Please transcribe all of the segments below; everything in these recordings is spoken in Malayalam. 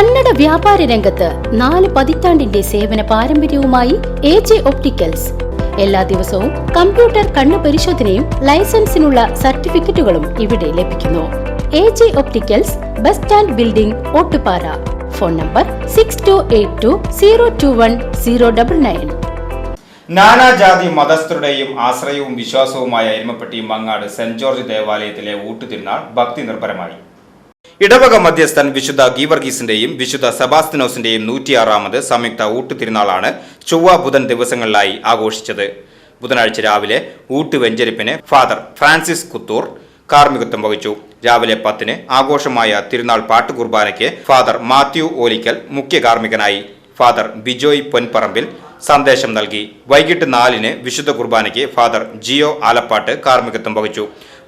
കന്നഡ വ്യാപാര രംഗത്ത് നാല് പതിറ്റാണ്ടിന്റെ സേവന പാരമ്പര്യവുമായി എ ജെ ഒപ്റ്റിക്കൽസ്. എല്ലാ ദിവസവും കമ്പ്യൂട്ടർ കണ്ണു പരിശോധനയും ലൈസൻസിനുള്ള സർട്ടിഫിക്കറ്റുകളും ഇവിടെ ലഭിക്കുന്നു. A J opticals bus stand building Ottupara. Phone number six two eight two zero two one zero double nine നാനാജാതി മതസ്ഥരുടെയും ആശ്രയവും വിശ്വാസവുമായ എരുമപ്പെട്ടി മങ്ങാട് സെന്റ് ജോർജ് ദേവാലയത്തിലെ ഊട്ടുതിരുനാൾ ഭക്തി നിർഭരമായി. ഇടവക മധ്യസ്ഥൻ വിശുദ്ധ ഗീവർഗീസിന്റെയും വിശുദ്ധ സെബാസ്തിനോസിന്റെയും നൂറ്റിയാറാമത് സംയുക്ത ഊട്ടുതിരുനാളാണ് ചൊവ്വ ബുധൻ ദിവസങ്ങളിലായി ആഘോഷിച്ചത്. ബുധനാഴ്ച രാവിലെ ഊട്ടുവെഞ്ചരിപ്പിന് ഫാദർ ഫ്രാൻസിസ് കുത്തൂർ കാർമ്മികത്വം വഹിച്ചു. രാവിലെ പത്തിന് ആഘോഷമായ തിരുനാൾ പാട്ടുകുർബാനയ്ക്ക് ഫാദർ മാത്യു ഓലിക്കൽ മുഖ്യ കാർമ്മികനായി. ഫാദർ ബിജോയ് പൊൻപറമ്പിൽ സന്ദേശം നൽകി. വൈകിട്ട് നാലിന് വിശുദ്ധ കുർബാനയ്ക്ക് ഫാദർ ജിയോ ആലപ്പാട്ട് കാർമ്മികത്വം വഹിച്ചു.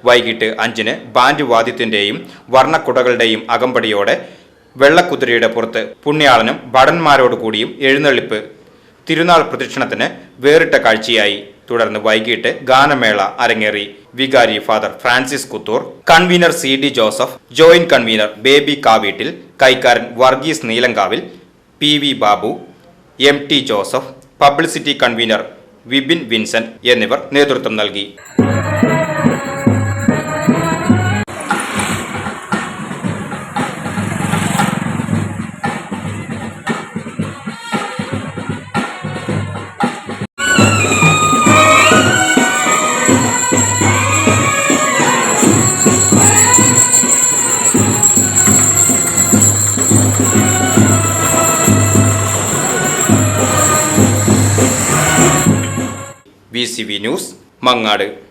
വൈകിട്ട് അഞ്ചിന് ബാൻഡ് വാദ്യത്തിന്റെയും വർണക്കുടകളുടെയും അകമ്പടിയോടെ വെള്ളക്കുതിരയുടെ പുറത്ത് പുണ്യാളനും ഭടന്മാരോടു കൂടിയും എഴുന്നള്ളിപ്പ് തിരുനാൾ പ്രദക്ഷിണത്തിന് വേറിട്ട കാഴ്ചയായി. തുടർന്ന് വൈകിട്ട് ഗാനമേള അരങ്ങേറി. വികാരി father Francis Kuthur convener C D Joseph joint convener Baby Kaveettil കൈക്കാരൻ Varghese Neelankavil P V Babu M T Joseph publicity convener Vipin Vincent എന്നിവർ നേതൃത്വം നൽകി. V news Mangad.